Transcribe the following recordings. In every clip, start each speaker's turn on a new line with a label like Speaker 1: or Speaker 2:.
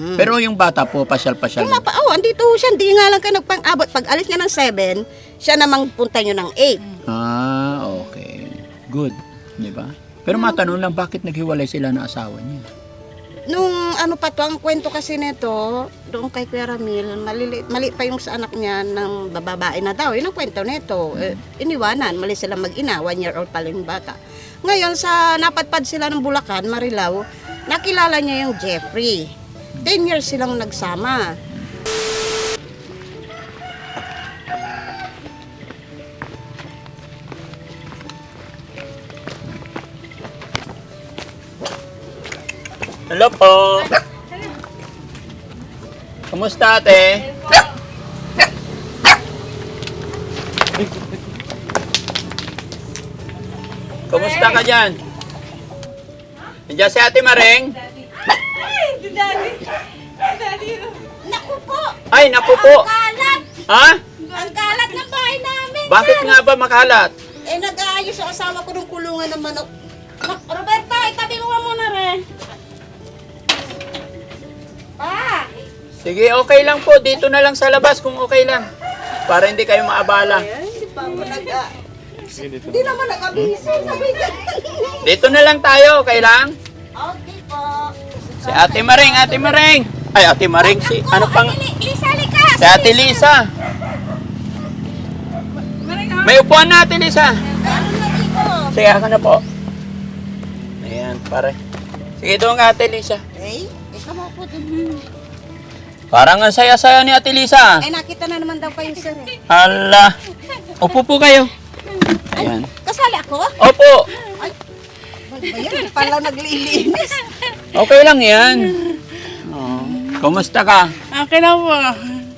Speaker 1: Mm.
Speaker 2: Pero yung bata po, pasyal-pasyal.
Speaker 1: Yung mapa, oh, andito siya, hindi nga lang kayo nagpang-abot. Pag alis niya ng 7, siya namang punta nyo ng 8.
Speaker 2: Ah, okay. Good. Di ba? Pero matanong lang, bakit naghiwalay sila ng asawa niya?
Speaker 1: Nung ano pa to, ang kwento kasi nito, doon kay Kuya Ramil, mali, mali pa yung sa anak niya ng bababae na daw. Yun ang kwento nito. Eh, iniwanan, mali sila mag-ina, one year old pa lang yung bata. Ngayon, sa napadpad sila ng Bulacan, Marilao, nakilala niya yung Jeffrey. 10 years silang nagsama.
Speaker 2: Hello po. Kumusta ate? Kumusta ka dyan? Nandiyan si ate Mareng?
Speaker 1: Naku po!
Speaker 2: Ay, naku po.
Speaker 1: Kalat!
Speaker 2: Ha?
Speaker 1: Ang kalat ng bahay namin!
Speaker 2: Bakit nga ba makalat?
Speaker 1: Eh, nag-aayos yung asawa ko ng kulungan ng manok. Ma- Roberta, itabi mo muna rin. Pa!
Speaker 2: Sige, okay lang po. Dito na lang sa labas kung okay lang. Para hindi kayo maabala.
Speaker 1: Hindi pa ako nag... ah, Hindi naman nag-abisi. Sabi.
Speaker 2: Dito na lang tayo, okay lang?
Speaker 1: Okay po.
Speaker 2: Si Ate Maring, Ate Maring. Ay, Ate Maring, si ano pang...
Speaker 1: Li- Lisa, lika!
Speaker 2: Si Ate Lisa. May upuan na, Ate Lisa. Sige, ako na po. Ayan, pare. Sige, doon ka, Ate Lisa.
Speaker 1: Eh, ikaw mo po din.
Speaker 2: Parang ang saya-saya ni Ate Lisa.
Speaker 1: Ay, nakita na naman daw kayo, sir. eh.
Speaker 2: Hala. Upo po kayo. Ayan.
Speaker 1: Kasali ako?
Speaker 2: Opo.
Speaker 1: Ay, ano ba yan? Pala naglilinis.
Speaker 2: Okay lang yan. Kumusta ka?
Speaker 3: Okay na po.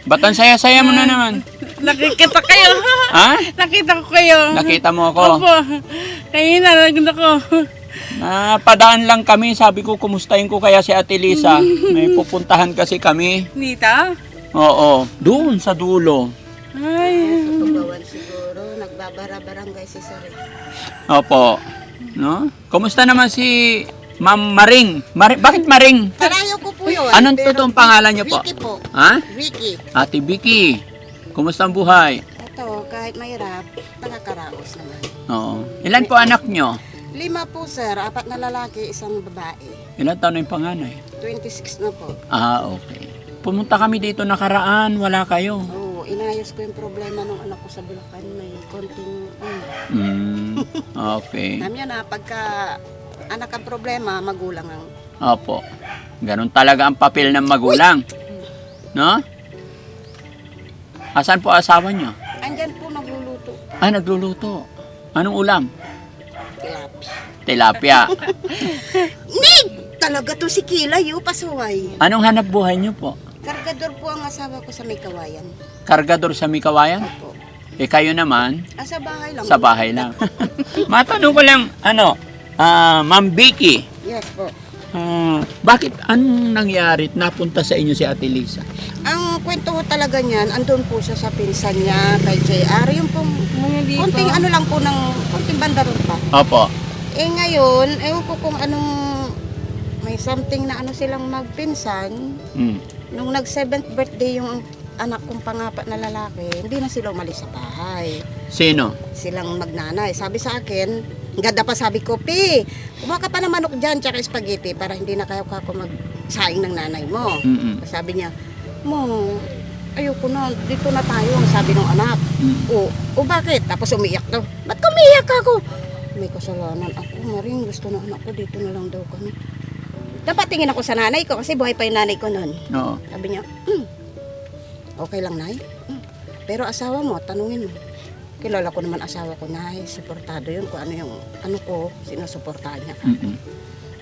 Speaker 2: Ba't ang saya-saya mo na naman?
Speaker 3: Nakikita kayo.
Speaker 2: Ha?
Speaker 3: Nakita ko kayo.
Speaker 2: Nakita mo ako.
Speaker 3: Opo. Kaya na, naganda ko.
Speaker 2: Napadaan lang kami. Sabi ko, kumustahin ko kaya si Ate Lisa. May pupuntahan kasi kami.
Speaker 3: Nita?
Speaker 2: Oo. Doon sa dulo.
Speaker 3: Ay.
Speaker 1: Sa Tugawan siguro, nagbabara-barangay si eh.
Speaker 2: Opo. No? Kumusta naman si Ma'am Maring? Mari- bakit Maring?
Speaker 1: Karayo ko po yun.
Speaker 2: Anong
Speaker 1: pero-
Speaker 2: totoong pangalan niyo po?
Speaker 1: Ricky po.
Speaker 2: Ha?
Speaker 1: Ricky.
Speaker 2: Ate Vicky. Kumusta ang buhay?
Speaker 1: Ito, kahit mahirap, nakakaraos naman.
Speaker 2: Oo. Ilan po anak nyo?
Speaker 1: Lima po, sir. Apat na lalaki, isang babae.
Speaker 2: Ilan taon na yung panganay?
Speaker 1: 26 na po.
Speaker 2: Ah, okay. Pumunta kami dito nakaraan, wala kayo.
Speaker 1: Oo, inayos ko yung problema ng anak ko sa Bulacan. May konting... Mm.
Speaker 2: Mm, okay.
Speaker 1: Alam niya na, pagka anak ang problema, magulang ang...
Speaker 2: Opo. Ganun talaga ang papel ng magulang. No? Asan po asawa nyo?
Speaker 1: Andyan po nagluluto.
Speaker 2: Ah, nagluluto. Anong ulam?
Speaker 1: Tilapia.
Speaker 2: Tilapia.
Speaker 1: Nig! Talaga to si Kilay, yung pasuway.
Speaker 2: Anong hanap buhay nyo po?
Speaker 1: Kargador po ang asawa ko sa may kawayan.
Speaker 2: Kargador sa Mikawayan?
Speaker 1: Po.
Speaker 2: Eh kayo naman,
Speaker 1: Ah, sa bahay lang.
Speaker 2: sa bahay lang. Matanong ko lang, ano, ah, Ma'am Vicky,
Speaker 1: Yes po.
Speaker 2: ah, bakit anong nangyari at napunta sa inyo si Ate Lisa?
Speaker 1: Ang kwento ko talaga niyan, andun po siya sa pinsan niya, kay JR. Yung pong konting ano lang po ng, konting banda ron pa.
Speaker 2: Opo.
Speaker 1: Eh ngayon, ewan ko kung anong, may something na ano silang magpinsan.
Speaker 2: Mm.
Speaker 1: Nung nag 7th birthday yung anak kong pangapat na lalaki, hindi na sila umalis sa bahay.
Speaker 2: Sino?
Speaker 1: Silang magnanay. Sabi sa akin, ganda pa sabi ko, Pi, kumuha ka pa ng manok dyan, tsaka spaghetti, para hindi na kayo kako magsaing ng nanay mo.
Speaker 2: Mm-mm.
Speaker 1: Sabi niya, Mo, ayoko na, dito na tayo, ang sabi ng anak.
Speaker 2: Mm.
Speaker 1: O, o bakit? Tapos umiyak daw. Ba't kumiyak ako? May kasalanan ako, Maring. Gusto na anak ko, dito na lang daw kami. Dapat tingin ako sa nanay ko kasi buhay pa yung nanay ko noon.
Speaker 2: Oo.
Speaker 1: Sabi niya, hmm, okay lang, Nay. Hmm. Pero asawa mo, tanungin mo. Kilala ko naman asawa ko, Nay. Suportado yun kung ano yung, ano ko, sinusuportahan niya.
Speaker 2: Mm-mm.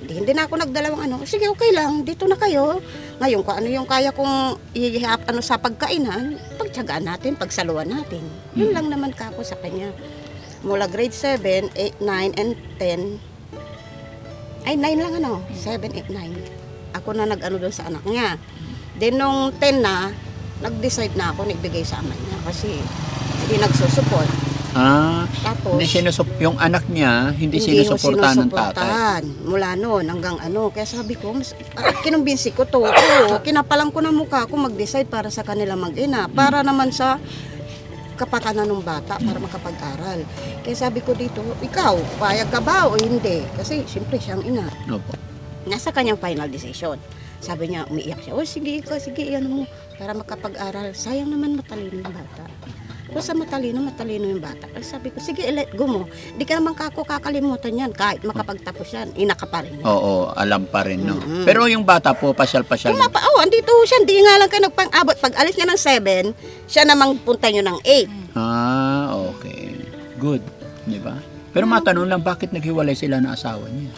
Speaker 1: Hindi, hindi na ako nagdalawang ano. Sige, okay lang. Dito na kayo. Ngayon, kung ano yung kaya kong ihihap ano sa pagkainan, pagtsagaan natin, pagsaluan natin. Yun
Speaker 2: Mm.
Speaker 1: lang naman kako sa kanya. Mula grade 7, 8, 9, and 10. Ay, 9 lang ano. 7, 8, 9. Ako na nag-ano doon sa anak niya. Then, nung 10 na, nag-decide na ako, nagbigay sa ama niya. Kasi, hindi nagsusupport.
Speaker 2: Ah,
Speaker 1: Tapos,
Speaker 2: hindi sinusup yung anak niya, hindi,
Speaker 1: hindi
Speaker 2: sinusuportahan ng tatay.
Speaker 1: sinusuportahan mula noon hanggang ano. Kaya sabi ko, mas, ah, kinumbinsi ko to. Oo, kinapalang ko ng mukha ko mag-decide para sa kanila mag-ina. Para naman sa kapakanan ng bata para makapag-aral. Kaya sabi ko dito, ikaw, payag ka ba o hindi? Kasi siyempre siyang ina.
Speaker 2: Opo.
Speaker 1: Nasa kanyang final decision. Sabi niya, umiiyak siya, oh sige ikaw, sige, yan mo, para makapag-aral. Sayang naman matalino yung bata. Kung sa matalino, matalino yung bata. Ay, sabi ko, sige, let go mo. Di ka naman kako kakalimutan yan. Kahit makapagtapos yan, ina ka pa rin.
Speaker 2: Oo, alam pa rin, no?
Speaker 1: Mm-mm.
Speaker 2: Pero yung bata po, pasyal-pasyal.
Speaker 1: Kumapa, oh, andito siya. Hindi nga lang kayo nagpang-abot. Pag alis niya ng 7, siya namang punta niyo ng 8.
Speaker 2: Ah, okay. Good. Di ba? Pero matanong lang, bakit naghiwalay sila ng asawa niya?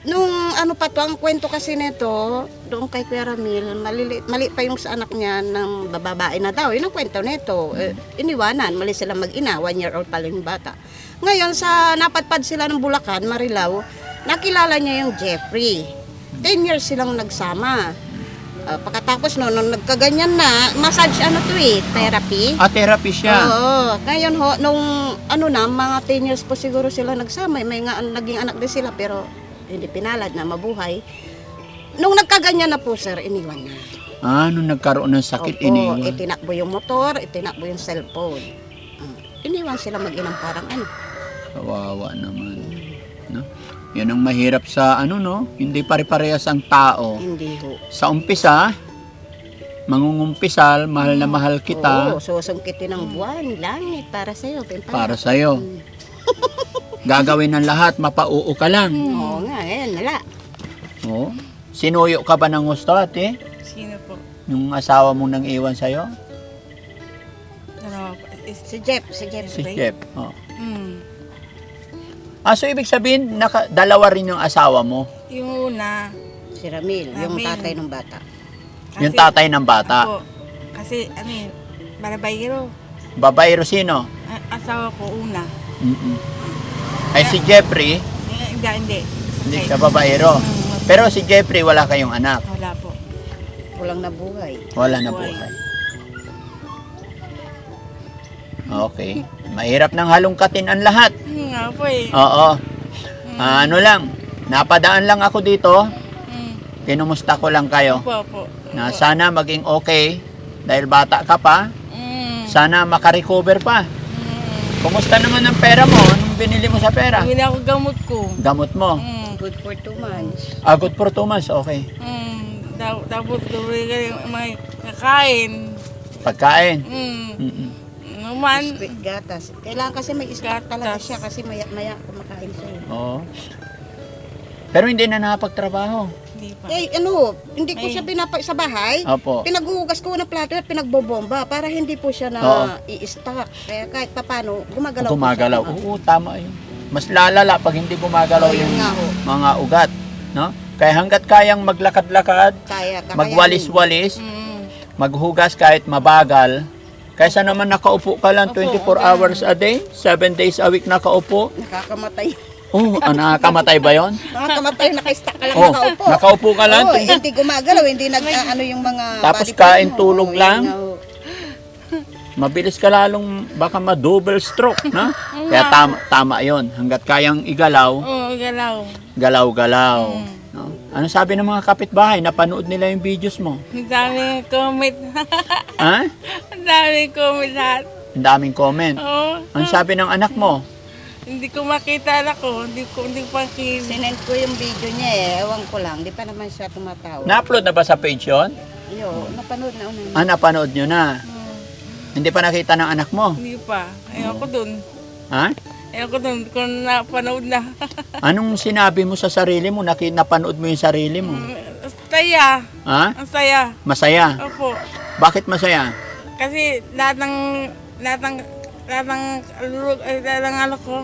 Speaker 1: Nung ano pa to, ang kwento kasi nito, doon kay Kuya Ramil, mali, mali pa yung sa anak niya ng bababae na daw. Yun ang kwento nito. Eh, iniwanan, mali sila mag-ina, one year old pa lang yung bata. Ngayon, sa napadpad sila ng Bulacan, Marilao, nakilala niya yung Jeffrey. 10 years silang nagsama. Ah, pagkatapos no, nung nagkaganyan na, massage ano to eh, therapy.
Speaker 2: Ah, therapy siya.
Speaker 1: Oo. Ngayon ho, nung ano na, mga 10 years po siguro sila nagsama. May nga naging anak din sila pero hindi pinalad na mabuhay. Nung nagkaganyan na po sir, iniwan na.
Speaker 2: Ah, nung nagkaroon ng sakit,
Speaker 1: Opo,
Speaker 2: iniwan.
Speaker 1: itinakbo yung motor, itinakbo yung cellphone. Ah, iniwan sila mag-inang parang ano.
Speaker 2: Kawawa naman. No? Yan ang mahirap sa ano, no? Hindi pare-parehas ang tao.
Speaker 1: Hindi ho.
Speaker 2: Sa umpisa, mangungumpisal, mahal na mahal kita
Speaker 1: Oo, susungkitin ng buwan, langit para sa'yo. Pimpala.
Speaker 2: para sa'yo. Gagawin ng lahat, mapauo ka lang.
Speaker 1: Oo nga, ngayon, wala.
Speaker 2: Oo. Sinuyo ka ba ng gusto, ate?
Speaker 3: Sino po?
Speaker 2: Yung asawa mo nang iwan sa'yo?
Speaker 3: Dalawa po. Is,
Speaker 1: Si Jeff, si Jeff.
Speaker 2: Si
Speaker 3: Right.
Speaker 2: Jeff. Oh.
Speaker 3: mm.
Speaker 2: Ah, so ibig sabihin, naka, dalawa rin yung asawa mo.
Speaker 3: Yung una,
Speaker 1: Si Ramil, yung
Speaker 3: Ramil.
Speaker 1: tatay ng bata.
Speaker 3: kasi,
Speaker 2: yung tatay ng bata.
Speaker 3: Ako, kasi, ano yun, balabayero.
Speaker 2: Babaero sino?
Speaker 3: A- asawa ko una.
Speaker 2: Mm-mm. Ay si Jeffrey,
Speaker 3: Hindi, hindi.
Speaker 2: hindi siya babaero.
Speaker 3: Mm,
Speaker 2: Pero si Jeffrey, wala kayong anak.
Speaker 3: wala po.
Speaker 1: Walang nabuhay.
Speaker 2: Wala na
Speaker 3: Buhay.
Speaker 2: Okay. Mahirap ng halongkatin ang lahat.
Speaker 3: Nga po eh.
Speaker 2: Oo. Ah, ano lang, napadaan lang ako dito.
Speaker 3: Hmm.
Speaker 2: Kinumusta ko lang kayo.
Speaker 3: Opo, opo.
Speaker 2: Na sana maging okay dahil bata ka pa.
Speaker 3: Hmm.
Speaker 2: Sana makarecover pa.
Speaker 3: Hmm.
Speaker 2: Kumusta naman ang pera mo? Anong binili mo sa pera?
Speaker 3: Bumili ako gamot ko.
Speaker 2: Gamot mo.
Speaker 3: Hmm.
Speaker 1: Good for two months.
Speaker 2: Ah, good for two months. Okay.
Speaker 3: Hmm. Tap- Tapos bumili ka yung mga kakain.
Speaker 2: Pagkain.
Speaker 3: Hmm.
Speaker 2: Mm-mm.
Speaker 3: Naman.
Speaker 1: Sweet gatas. Kailangan kasi may iskat talaga
Speaker 3: Gatas.
Speaker 1: siya kasi maya, maya kumakain siya.
Speaker 2: Oo. Pero hindi na nakapagtrabaho.
Speaker 3: Hindi pa.
Speaker 1: Eh, ano, hindi ko
Speaker 3: Ay.
Speaker 1: siya pinapa sa bahay.
Speaker 2: Opo.
Speaker 1: Pinaghuhugas ko ng plato at pinagbobomba para hindi po siya na
Speaker 2: Oo.
Speaker 1: i-stock. Kaya kahit papano, gumagalaw,
Speaker 2: Gumagalaw.
Speaker 1: po siya.
Speaker 2: Oo, tama yun. Mas lalala pag hindi gumagalaw
Speaker 1: Oo, yun
Speaker 2: yung
Speaker 1: nga ho.
Speaker 2: mga ugat. No? Kaya hanggat kayang maglakad-lakad,
Speaker 1: Kaya, kakayanin.
Speaker 2: magwalis-walis,
Speaker 3: Hmm.
Speaker 2: maghugas kahit mabagal, kaysa naman nakaupo ka lang
Speaker 3: Opo,
Speaker 2: 24
Speaker 3: okay.
Speaker 2: hours a day, 7 days a week nakaupo.
Speaker 1: Nakakamatay.
Speaker 2: Oh, ah, nakakamatay ba yon?
Speaker 1: Nakakamatay, naka-stack ka lang
Speaker 2: Oh,
Speaker 1: nakaupo.
Speaker 2: nakaupo ka lang.
Speaker 1: Oo, hindi gumagalaw, hindi nag, ano yung mga
Speaker 2: Tapos kain,
Speaker 1: mo.
Speaker 2: tulog lang. Mabilis ka lalong baka ma-double stroke, na? Kaya tama, tama yon. Hanggat kayang igalaw,
Speaker 3: Oo, galaw.
Speaker 2: galaw-galaw.
Speaker 3: Mm.
Speaker 2: No? Ano sabi ng mga kapitbahay? Napanood nila yung videos mo.
Speaker 3: Ang daming comment.
Speaker 2: Ha?
Speaker 3: Ang daming comment lahat.
Speaker 2: Ang daming comment.
Speaker 3: Oo.
Speaker 2: Ano sabi ng anak mo?
Speaker 3: Hindi ko makita anak ko. Hindi ko, hindi ko pa kin-
Speaker 1: Sinend ko yung video niya eh, ewan ko lang, di pa naman siya tumatawa.
Speaker 2: Na-upload na ba sa page yun?
Speaker 1: Yo, napanood na una.
Speaker 2: Ah, napanood nyo na.
Speaker 3: Hmm,
Speaker 2: Hindi pa nakita ng anak mo.
Speaker 3: Hindi pa. Ayaw ko dun.
Speaker 2: Ha?
Speaker 3: Ayaw ko dun kung napanood na.
Speaker 2: Anong sinabi mo sa sarili mo? Naki, napanood mo yung sarili mo.
Speaker 3: Ang saya.
Speaker 2: Ha?
Speaker 3: Ang saya.
Speaker 2: Masaya.
Speaker 3: Opo.
Speaker 2: Bakit masaya?
Speaker 3: Kasi lahat ng, lahat ng, lahat ng, lulug- ay, lahat ng ano ko.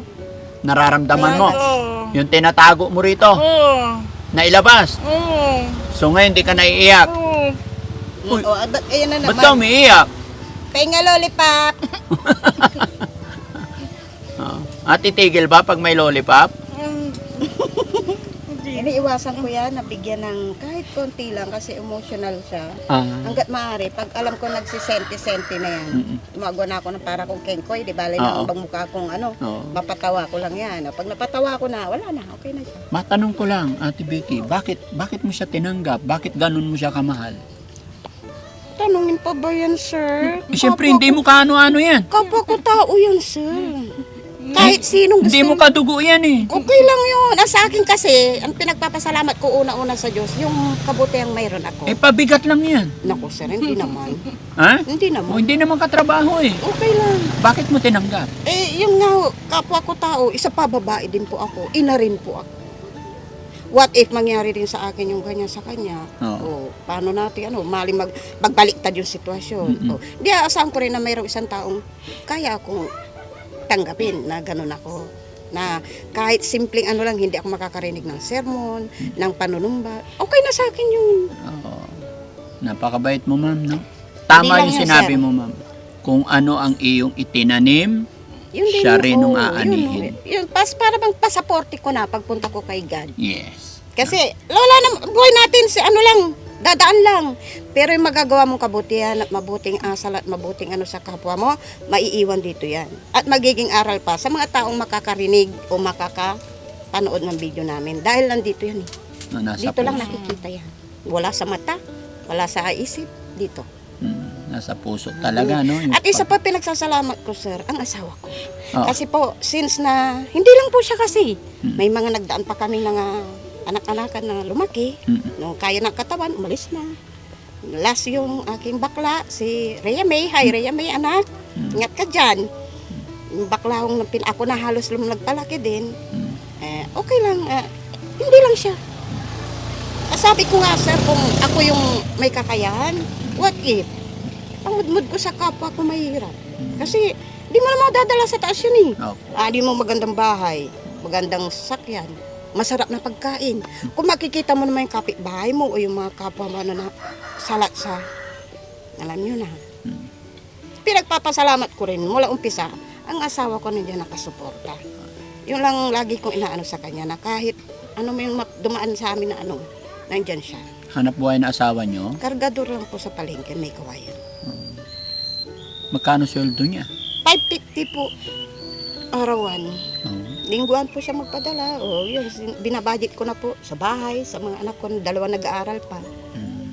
Speaker 2: Nararamdaman mo.
Speaker 3: Oo.
Speaker 2: Yung tinatago mo rito,
Speaker 3: Oo.
Speaker 2: nailabas.
Speaker 3: Oo.
Speaker 2: So ngayon, hindi ka naiiyak.
Speaker 3: Oo.
Speaker 2: Uy.
Speaker 1: Oh, ah, ba't- ayun na
Speaker 2: Ba't
Speaker 1: naman.
Speaker 2: ka umiiyak?
Speaker 1: Pahinga lollipop.
Speaker 2: Oh. At titigil ba pag may lollipop?
Speaker 3: Hindi
Speaker 1: iniiwasan ko yan, nabigyan ng kahit konti lang kasi emotional siya.
Speaker 2: Ah.
Speaker 1: Hanggat maaari, pag alam ko nagsisenti-senti na yan,
Speaker 2: Mm-mm.
Speaker 1: na ako ng para kong kengkoy, di bale
Speaker 2: Oo.
Speaker 1: na ang mukha kong ano,
Speaker 2: Oo.
Speaker 1: mapatawa ko lang yan. Pag napatawa ko na, wala na, okay na siya.
Speaker 2: Matanong ko lang, Ate Vicky, bakit bakit mo siya tinanggap? Bakit ganun mo siya kamahal?
Speaker 1: Tanungin pa ba yan, sir?
Speaker 2: Eh, Siyempre, hindi mo kaano-ano yan.
Speaker 1: Kapwa ko tao yan, sir. Kahit sinong
Speaker 2: Hindi mo kadugo yan eh.
Speaker 1: Okay lang yun. Ang sa akin kasi, ang pinagpapasalamat ko una-una sa Diyos, yung kabutihang mayroon ako.
Speaker 2: Eh, pabigat lang yan.
Speaker 1: Naku, sir, hindi naman.
Speaker 2: Ha?
Speaker 1: Hindi
Speaker 2: O,
Speaker 1: naman.
Speaker 2: hindi naman katrabaho eh.
Speaker 1: Okay lang.
Speaker 2: Bakit mo tinanggap?
Speaker 1: Eh, yung nga, kapwa ko tao, isa pa babae din po ako. Ina rin po ako. What if mangyari din sa akin yung ganyan sa kanya?
Speaker 2: Oo.
Speaker 1: O, paano natin, ano, mali mag, magbaliktad yung sitwasyon.
Speaker 2: Mm-mm.
Speaker 1: O, di, asahan ko rin na mayroong isang taong kaya akong tanggapin na ganun ako. Na kahit simpleng ano lang, hindi ako makakarinig ng sermon, ng panunumba. Okay na sa akin yun.
Speaker 2: Oo. Napakabait mo, ma'am, no? Tama yung
Speaker 1: yun,
Speaker 2: sinabi
Speaker 1: sir.
Speaker 2: mo, ma'am. Kung ano ang iyong itinanim,
Speaker 1: Yun din
Speaker 2: Siya rin nung
Speaker 1: Oo,
Speaker 2: aanihin.
Speaker 1: Yun, yun, pas, para bang pasaporte ko na pagpunta ko kay God.
Speaker 2: yes.
Speaker 1: Kasi, wala na, buhay natin si ano lang, dadaan lang. Pero yung magagawa mong kabutihan at mabuting asal at mabuting ano sa kapwa mo, maiiwan dito yan. At magiging aral pa sa mga taong makakarinig o makakapanood ng video namin. Dahil nandito yan eh.
Speaker 2: No, nasa
Speaker 1: Dito lang
Speaker 2: puso.
Speaker 1: nakikita yan. Wala sa mata, wala sa isip, dito.
Speaker 2: Mm, nasa puso talaga, no? Yung
Speaker 1: At isa pa pinagsasalamat ko, sir, ang asawa ko.
Speaker 2: Oo.
Speaker 1: Kasi po, since na, hindi lang po siya kasi,
Speaker 2: Mm.
Speaker 1: may mga nagdaan pa kami ng ah, anak-anakan na lumaki.
Speaker 2: Mm.
Speaker 1: Nung kaya ng katawan, umalis na. Last yung aking bakla, si Rhea May. Hi, Rhea May, anak.
Speaker 2: Mm.
Speaker 1: Ingat ka dyan. Yung bakla kong napin, ako na halos lum nagpalaki din.
Speaker 2: Mm.
Speaker 1: Eh, okay lang. ah, hindi lang siya. Ah, sabi ko nga, sir, kung ako yung may kakayahan, what if? Pangudmud ko sa kapwa ko mahirap. Kasi, di mo naman dadala sa taas yun eh.
Speaker 2: Opo.
Speaker 1: Ah, di mo magandang bahay, magandang sasakyan, masarap na pagkain. Kung makikita mo naman yung kapitbahay mo o yung mga kapwa mo ano na salat sa, alam nyo na. Pinagpapasalamat ko rin mula umpisa, ang asawa ko nandiyan nakasuporta. Yun lang lagi kong inaano sa kanya na kahit ano may ma- dumaan sa amin na ano, nandyan siya.
Speaker 2: Hanap buhay na asawa nyo,
Speaker 1: Kargador lang po sa palengke, may kawayan.
Speaker 2: magkano sweldo niya?
Speaker 1: 550 po arawan.
Speaker 2: Oo.
Speaker 1: Lingguan po siya magpadala. O, yun, sin- binabudget ko na po sa bahay, sa mga anak ko, dalawa nag-aaral pa.
Speaker 2: Mm.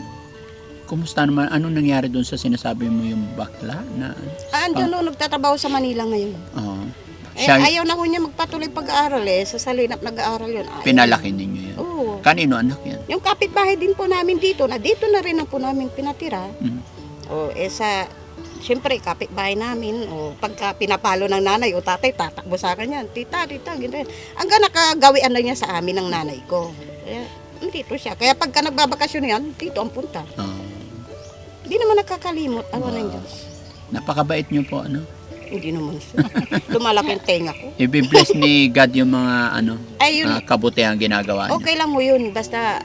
Speaker 2: Kumusta naman, ano nangyari doon sa sinasabi mo yung bakla na,
Speaker 1: Ah, andyan no, nagtatrabaho sa Manila ngayon.
Speaker 2: oo.
Speaker 1: Eh,
Speaker 2: siya,
Speaker 1: ayaw na ho niya magpatuloy pag-aaral eh. Sa Salinap nag-aaral yun. Ayaw.
Speaker 2: pinalaki ninyo yun.
Speaker 1: Oo.
Speaker 2: Kanino anak yan?
Speaker 1: Yung kapitbahay din po namin dito, na dito na rin ang po namin pinatira.
Speaker 2: Mm.
Speaker 1: O, eh sa, siyempre, kapitbahay namin, o pagka pinapalo ng nanay o tatay, tatakbo sa akin yan. Tita, tita, ganyan. Hanggang nakagawian na niya sa amin ng nanay ko. Kaya, dito siya. Kaya pagka nagbabakasyon yan, dito ang punta.
Speaker 2: Oo.
Speaker 1: Hindi naman nakakalimot. Awa ng Diyos.
Speaker 2: Napakabait niyo po, ano?
Speaker 1: Hindi naman siya. Lumalaki ang tenga ko.
Speaker 2: I-bless ni God yung mga, ano,
Speaker 1: Ay, yun,
Speaker 2: ah, kabutihan ginagawa niyo.
Speaker 1: okay lang mo yun. Basta,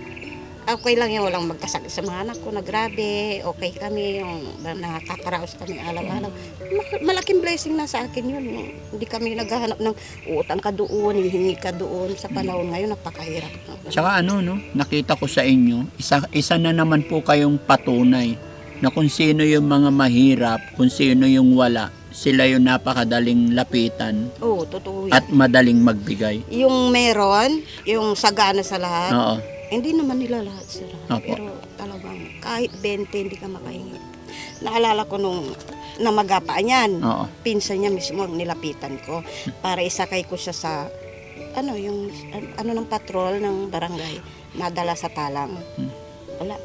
Speaker 1: okay lang yun. Walang magkasakit sa mga anak ko na grabe. Okay kami. Yung nakakaraos kami alaw-alaw. Mak- Malaking blessing na sa akin yun. Yung Hindi kami naghahanap ng utang ka doon, hihingi ka doon. Sa panahon ngayon, napakahirap.
Speaker 2: Tsaka ano, no, nakita ko sa inyo, isa, isa na naman po kayong patunay na kung sino yung mga mahirap, kung sino yung wala, sila yung napakadaling lapitan
Speaker 1: Oo, totoo yan.
Speaker 2: at madaling magbigay.
Speaker 1: yung meron, yung sagana sa lahat,
Speaker 2: Oo.
Speaker 1: Hindi naman nila lahat sila.
Speaker 2: Opo.
Speaker 1: Pero talagang kahit 20 hindi ka makahingi. Naalala ko nung namagapa niyan.
Speaker 2: Oo.
Speaker 1: Pinsan niya mismo ang nilapitan ko para isakay ko siya sa ano yung an- ano ng patrol ng barangay nadala sa talang.
Speaker 2: Hmm.
Speaker 1: Wala.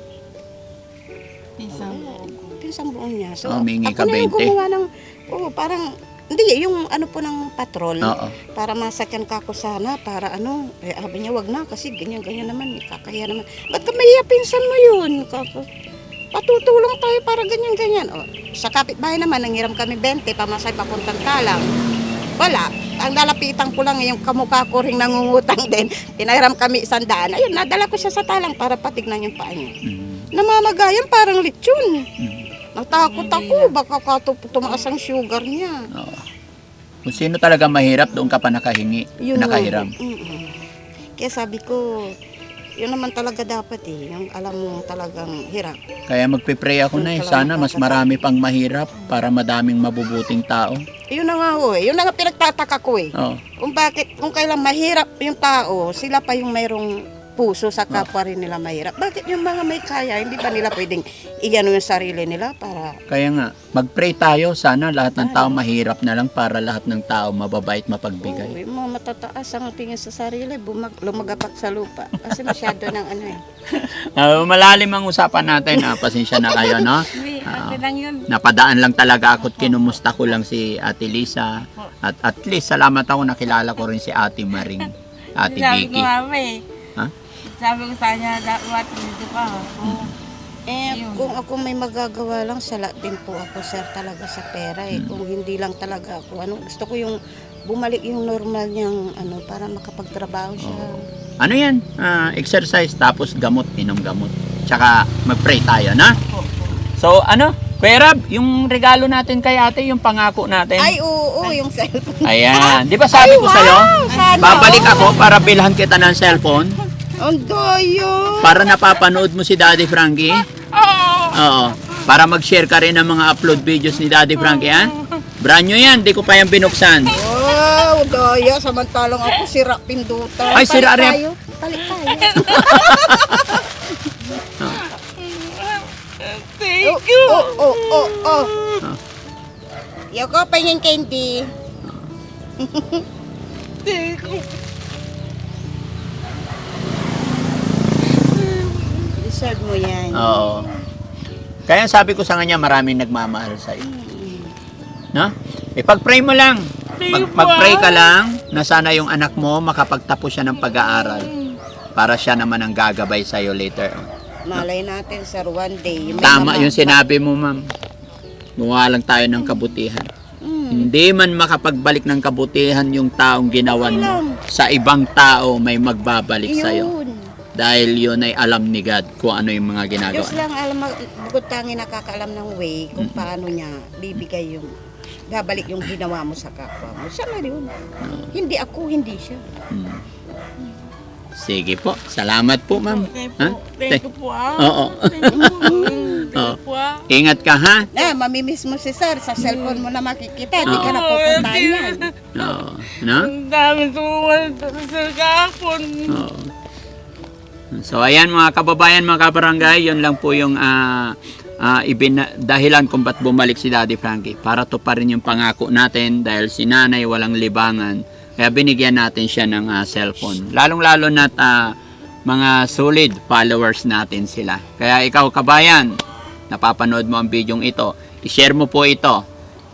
Speaker 3: Isang
Speaker 1: Wala. Pinsang buong niya. So,
Speaker 2: Oh,
Speaker 1: ako
Speaker 2: ka
Speaker 1: na yung
Speaker 2: 20.
Speaker 1: gumawa ng, oh, parang, hindi, yung ano po ng patrol,
Speaker 2: Oo.
Speaker 1: para masakyan ka ako sana, para ano, eh, sabi niya, wag na, kasi ganyan-ganyan naman, eh, kakaya naman. Ba't ka mahiya, pinsan mo yun? Kako, patutulong tayo para ganyan-ganyan. O, sa kapitbahay naman, nangiram kami 20, pamasay papuntang talang. Wala. Ang lalapitan ko lang yung kamukha ko ring nangungutang din. Pinahiram kami isang daan. Ayun, nadala ko siya sa talang para patignan yung paa niya.
Speaker 2: Mm.
Speaker 1: Namamagayan parang lechon.
Speaker 2: Mm.
Speaker 1: Natakot ako, baka katup tumaas ang sugar niya.
Speaker 2: Oo. Kung sino talaga mahirap, doon ka pa nakahingi,
Speaker 1: Yun
Speaker 2: nakahiram.
Speaker 1: Mm-mm. Kaya sabi ko, Yun naman talaga dapat eh. Yung alam mo talagang hirap.
Speaker 2: Kaya magpipray ako na eh. Sana mas marami pang mahirap para madaming mabubuting tao.
Speaker 1: Yun na nga ho eh. Yun na nga pinagtataka ko eh.
Speaker 2: Oh.
Speaker 1: Kung bakit, kung kailan mahirap yung tao, sila pa yung mayroong puso sa kapwa rin nila mahirap. Bakit yung mga may kaya, hindi ba nila pwedeng igano yung sarili nila para...
Speaker 2: Kaya nga, mag-pray tayo. Sana lahat ng tao mahirap na lang para lahat ng tao mababait, mapagbigay.
Speaker 1: yung mga matataas ang tingin sa sarili, bumag, lumagapak sa lupa. Kasi masyado ng ano eh.
Speaker 2: Ah, malalim ang usapan natin. Ah, pasensya na kayo, no?
Speaker 3: Hindi,
Speaker 2: Ah.
Speaker 3: okay lang yun.
Speaker 2: Napadaan lang talaga ako at kinumusta ko lang si Ate Lisa. At at least salamat ako nakilala ko rin si Ate Maring. Ate
Speaker 3: Sabi ko
Speaker 2: Vicky.
Speaker 3: nga eh. Sabi ko sa kanya, dapat dito ka. Oo.
Speaker 1: Eh,
Speaker 3: Yun.
Speaker 1: kung ako may magagawa lang, sala din po ako, sir, talaga sa pera eh. Kung hindi lang talaga ako, ano, gusto ko yung bumalik yung normal niyang, ano, para makapagtrabaho siya.
Speaker 2: Ano yan? Ah, exercise tapos gamot, inom gamot. Tsaka mag-pray tayo, na? So, ano? Kuya Rab, yung regalo natin kay ate, yung pangako natin.
Speaker 1: Ay, oo, oo, yung cellphone.
Speaker 2: Ayan. Di ba sabi ko sa'yo?
Speaker 1: Sana
Speaker 2: Babalik
Speaker 1: all.
Speaker 2: ako para bilhan kita ng cellphone
Speaker 1: Ang doyo!
Speaker 2: para napapanood mo si Daddy Frankie. Oo. Para mag-share ka rin ng mga upload videos ni Daddy Frankie, ha? Brand new yan, di ko pa yan binuksan.
Speaker 1: Wow, daya. Samantalang ako sira pindutan.
Speaker 2: Ay, sira
Speaker 1: Palit tayo. Palit tayo.
Speaker 3: Thank you.
Speaker 1: Oh, oh, oh, oh.
Speaker 2: Ah.
Speaker 1: Yoko, pahingin candy.
Speaker 3: Thank you.
Speaker 1: Deserve mo yan.
Speaker 2: Oo. Kaya sabi ko sa kanya, maraming nagmamahal sa iyo. No? Ipag-pray mo lang. Mag- mag-pray ka lang na sana yung anak mo makapagtapos siya ng pag-aaral para siya naman ang gagabay sa iyo later on.
Speaker 1: Malay natin, sir, one day. may
Speaker 2: Tama
Speaker 1: mama-
Speaker 2: yung sinabi mo, ma'am. Gumawa lang tayo ng kabutihan.
Speaker 1: Mm.
Speaker 2: Hindi man makapagbalik ng kabutihan yung taong ginawan mo. Sa ibang tao may magbabalik sa iyo. Dahil yun ay alam ni God kung ano yung mga ginagawa.
Speaker 1: Diyos lang alam, bukod tangi nakakaalam ng way kung paano niya bibigay yung babalik yung ginawa mo sa kapwa mo. Siya na yun. Hindi ako, hindi siya.
Speaker 2: Hmm. Sige po. Salamat po, ma'am.
Speaker 3: Thank
Speaker 2: Ha?
Speaker 3: you. Thank you po ah.
Speaker 2: Oo.
Speaker 3: Thank you po. Thank
Speaker 2: Oo.
Speaker 3: you po ah.
Speaker 2: Ingat ka, ha?
Speaker 1: Na, mamimiss mo si sir. Sa cellphone mo na makikita. Hindi ka na pupuntahan yan.
Speaker 2: Oo. No?
Speaker 3: Ang dami tulungan sa kahapon.
Speaker 2: Oo. So ayan mga kababayan, mga kabarangay, yun lang po yung ah ah, ibina- dahilan kung ba't bumalik si Daddy Frankie. Para to pa rin yung pangako natin dahil si nanay walang libangan. Kaya binigyan natin siya ng ah, cellphone. Lalong-lalo na't ah, mga solid followers natin sila. Kaya ikaw kabayan, napapanood mo ang bidyong ito, i-share mo po ito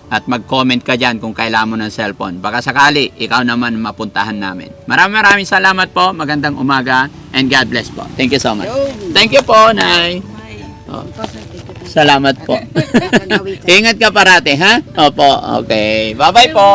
Speaker 2: at mag-comment ka dyan kung kailangan mo ng cellphone. Baka sakali, ikaw naman mapuntahan namin. Maraming maraming salamat po. Magandang umaga and God bless po. Thank you so much. Thank you po, Nay. Oh, salamat po. Ingat ka parate, ha? Opo, okay. Bye-bye po.